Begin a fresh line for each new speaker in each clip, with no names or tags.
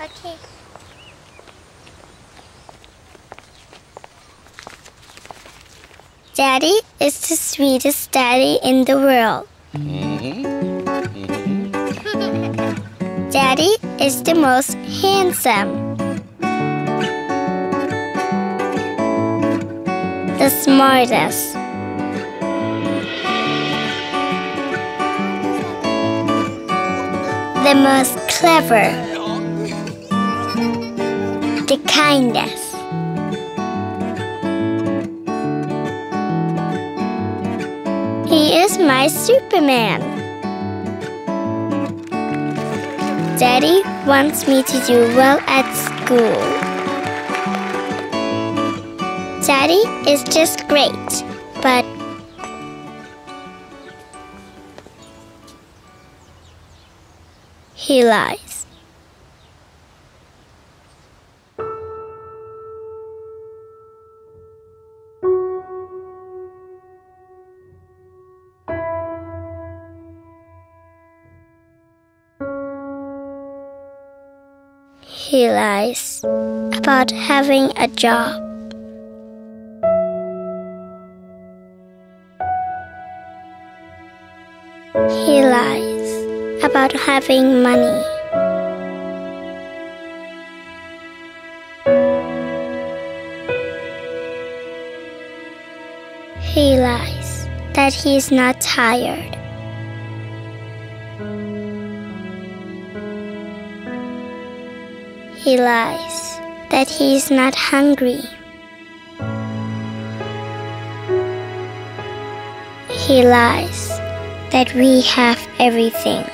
Okay. Daddy is the sweetest daddy in the world. Mm-hmm. Daddy is the most handsome. The smartest. The most clever. The kindest. He is my Superman. Daddy wants me to do well at school. Daddy is just great, but he lies. He lies about having a job. He lies about having money. He lies that he's not tired. He lies that he is not hungry. He lies that we have everything.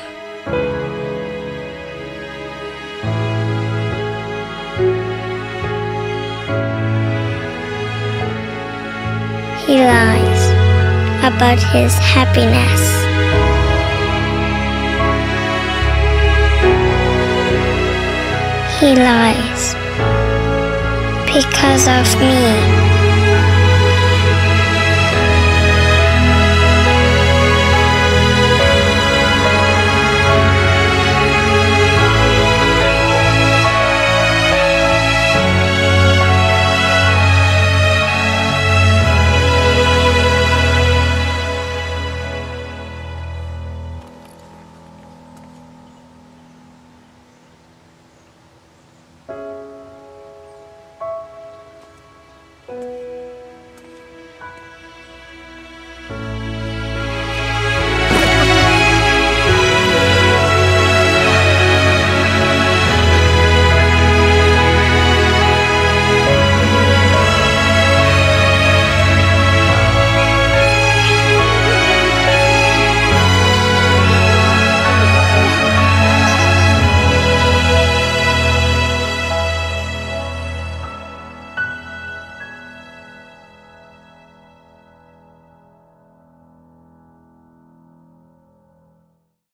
He lies about his happiness. He lies because of me.